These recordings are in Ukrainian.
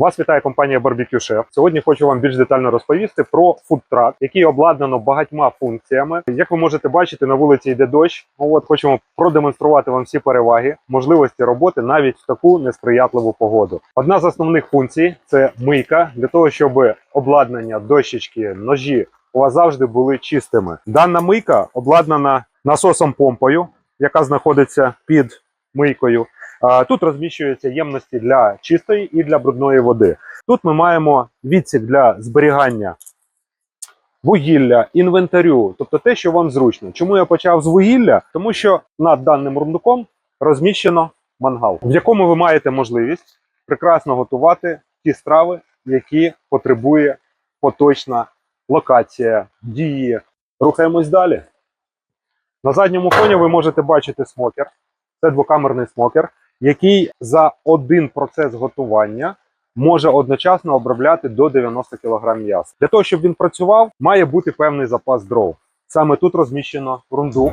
Вас вітає компанія Barbecue Chef. Сьогодні хочу вам більш детально розповісти про фудтрак, який обладнано багатьма функціями. Як ви можете бачити, на вулиці йде дощ. Ну, От хочемо продемонструвати вам всі переваги, можливості роботи навіть в таку несприятливу погоду. Одна з основних функцій це мийка для того, щоб обладнання, дощечки, ножі у вас завжди були чистими. Дана мийка обладнана насосом помпою, яка знаходиться під мийкою. Тут розміщуються ємності для чистої і для брудної води. Тут ми маємо відсік для зберігання вугілля, інвентарю, тобто те, що вам зручно. Чому я почав з вугілля? Тому що над даним рундуком розміщено мангал, в якому ви маєте можливість прекрасно готувати ті страви, які потребує поточна локація дії. Рухаємось далі. На задньому фоні ви можете бачити смокер. Це двокамерний смокер, який за один процес готування може одночасно обробляти до 90 кг м'яса. Для того, щоб він працював, має бути певний запас дров. Саме тут розміщено рундук,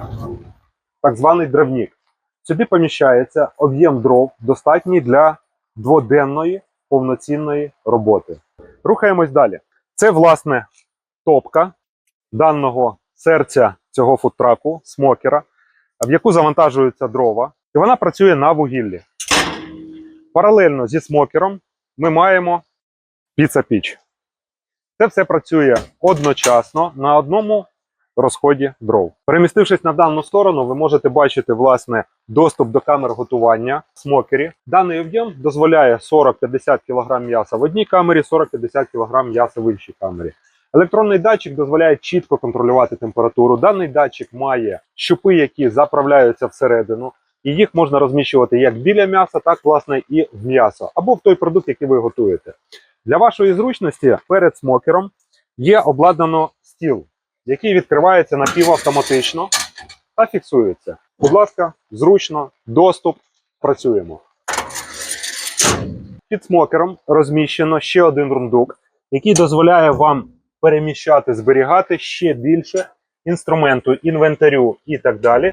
так званий древнік. Сюди поміщається об'єм дров, достатній для дводенної повноцінної роботи. Рухаємось далі. Це, власне, топка даного серця цього фудтраку, смокера, в яку завантажуються дрова, і вона працює на вугіллі. Паралельно зі смокером ми маємо піца-піч. Це все працює одночасно на одному розході дров. Перемістившись на дану сторону, ви можете бачити власне доступ до камер готування в смокері. Даний об'єм дозволяє 40-50 кг м'яса в одній камері, 40-50 кг м'яса в іншій камері. Електронний датчик дозволяє чітко контролювати температуру. Даний датчик має щупи, які заправляються всередину, і їх можна розміщувати як біля м'яса, так власне і в м'ясо, або в той продукт, який ви готуєте. Для вашої зручності перед смокером є обладнано стіл, який відкривається напівавтоматично та фіксується. Будь ласка, зручно, доступ, працюємо. Під смокером розміщено ще один рундук, який дозволяє вам переміщати, зберігати ще більше інструменту, інвентарю і так далі.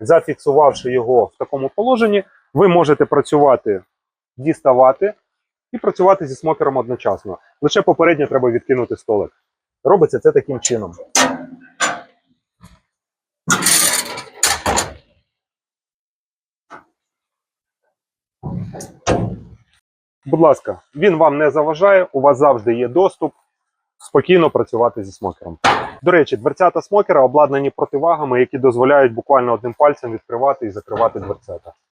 Зафіксувавши його в такому положенні, ви можете працювати, діставати і працювати зі смокером одночасно. Лише попередньо треба відкинути столик. Робиться це таким чином. Будь ласка, він вам не заважає, у вас завжди є доступ спокійно працювати зі смокером. До речі, дверцята смокера обладнані противагами, які дозволяють буквально одним пальцем відкривати і закривати дверцята.